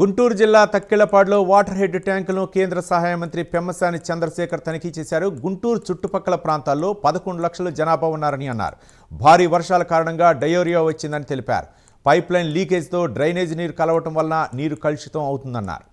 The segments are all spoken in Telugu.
గుంటూరు జిల్లా తక్కిళ్ళపాడులో వాటర్ హెడ్ ట్యాంకులను కేంద్ర సహాయ మంత్రి పెమ్మసాని చంద్రశేఖర్ తనిఖీ చేశారు. గుంటూరు చుట్టుపక్కల ప్రాంతాల్లో పదకొండు లక్షల జనాభా ఉన్నారని అన్నారు. భారీ వర్షాల కారణంగా డయోరియా వచ్చిందని తెలిపారు. పైప్ లైన్ లీకేజ్తో డ్రైనేజ్ నీరు కలవటం వలన నీరు కలుషితం అవుతుందన్నారు.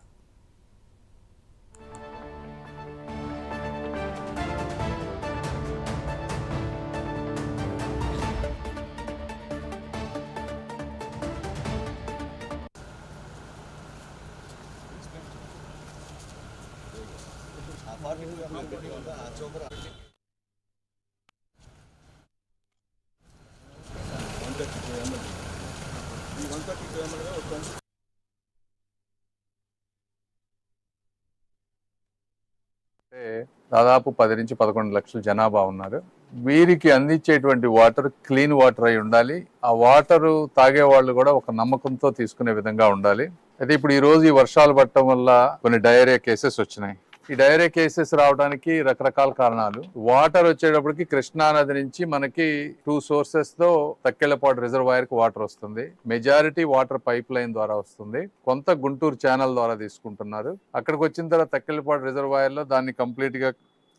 దాదాపు పది నుంచి పదకొండు లక్షల జనాభా ఉన్నారు. వీరికి అందించేటువంటి వాటర్ క్లీన్ వాటర్ అయి ఉండాలి. ఆ వాటర్ తాగే వాళ్ళు కూడా ఒక నమ్మకంతో తీసుకునే విధంగా ఉండాలి. అయితే ఇప్పుడు ఈ రోజు ఈ వర్షాలు పడటం వల్ల కొన్ని డయేరియా కేసెస్ వచ్చినాయి. ఈ డైరీ కేసెస్ రావడానికి రకరకాల కారణాలు. వాటర్ వచ్చేటప్పటికి కృష్ణా నది నుంచి మనకి టూ సోర్సెస్తో తక్కెళ్ళపాటు రిజర్వాయర్కి వాటర్ వస్తుంది. మెజారిటీ వాటర్ పైప్ లైన్ ద్వారా వస్తుంది. కొంత గుంటూరు ఛానల్ ద్వారా తీసుకుంటున్నారు. అక్కడికి వచ్చిన తర్వాత తక్కెళ్ళపాటు రిజర్వాయర్లో దాన్ని కంప్లీట్గా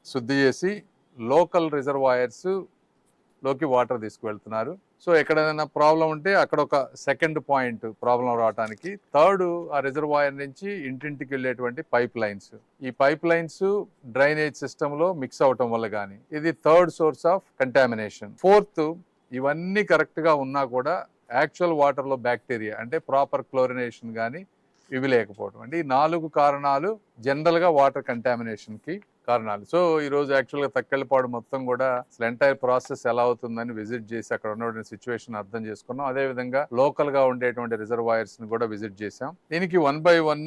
శుద్ధి చేసి లోకల్ రిజర్వాయర్స్లోకి వాటర్ తీసుకువెళ్తున్నారు. సో ఎక్కడైనా ప్రాబ్లం ఉంటే అక్కడ ఒక సెకండ్ పాయింట్ ప్రాబ్లం రావడానికి థర్డ్ ఆ రిజర్వాయర్ నుంచి ఇంటింటికి వెళ్ళేటువంటి పైప్ లైన్స్. ఈ పైప్ లైన్స్ డ్రైనేజ్ సిస్టంలో మిక్స్ అవటం వల్ల కానీ ఇది third source of contamination. Fourth ఇవన్నీ కరెక్ట్గా ఉన్నా కూడా యాక్చువల్ వాటర్లో బ్యాక్టీరియా అంటే ప్రాపర్ క్లోరినేషన్ కానీ ఇవి లేకపోవడం అంటే ఈ నాలుగు కారణాలు జనరల్గా వాటర్ కంటామినేషన్కి కారణాలు. సో ఈ రోజు యాక్చువల్గా తక్కెళ్ళపాడు మొత్తం కూడా అసలు ఎంటైర్ ప్రాసెస్ ఎలా అవుతుందని విజిట్ చేసి అక్కడ ఉన్నటువంటి సిచ్యువేషన్ అర్థం చేసుకున్నాం. అదే విధంగా లోకల్గా ఉండేటువంటి రిజర్వాయర్స్ని కూడా విజిట్ చేశాం. దీనికి వన్ బై వన్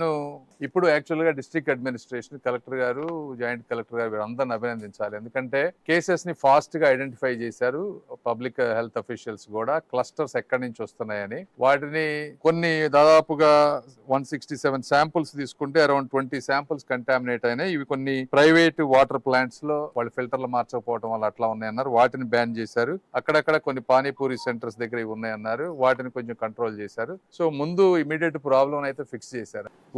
ఇప్పుడు యాక్చువల్గా డిస్ట్రిక్ట్ అడ్మినిస్ట్రేషన్ కలెక్టర్ గారు జాయింట్ కలెక్టర్ గారు వీరందరిని అభినందించాలి. ఎందుకంటే కేసెస్ని ఫాస్ట్గా ఐడెంటిఫై చేశారు పబ్లిక్ హెల్త్ అఫీషియల్స్ కూడా. క్లస్టర్స్ ఎక్కడి నుంచి వస్తున్నాయని. వాటిని కొన్ని దాదాపుగా వన్ సిక్స్టీ సెవెన్ శాంపుల్స్ తీసుకుంటే అరౌండ్ ట్వంటీ శాంపుల్స్ కంటామినేట్ అయినాయి. ఇవి కొన్ని ప్రైవేట్ వాటర్ ప్లాంట్స్లో వాళ్ళు ఫిల్టర్లు మార్చకపోవడం వల్ల అట్లా ఉన్నాయన్నారు. వాటిని బ్యాన్ చేశారు. అక్కడక్కడ కొన్ని పానీపూరి సెంటర్స్ దగ్గర ఇవి ఉన్నాయన్నారు. వాటిని కొంచెం కంట్రోల్ చేశారు. సో ముందు ఇమీడియట్ ప్రాబ్లం అయితే ఫిక్స్ చేశారు.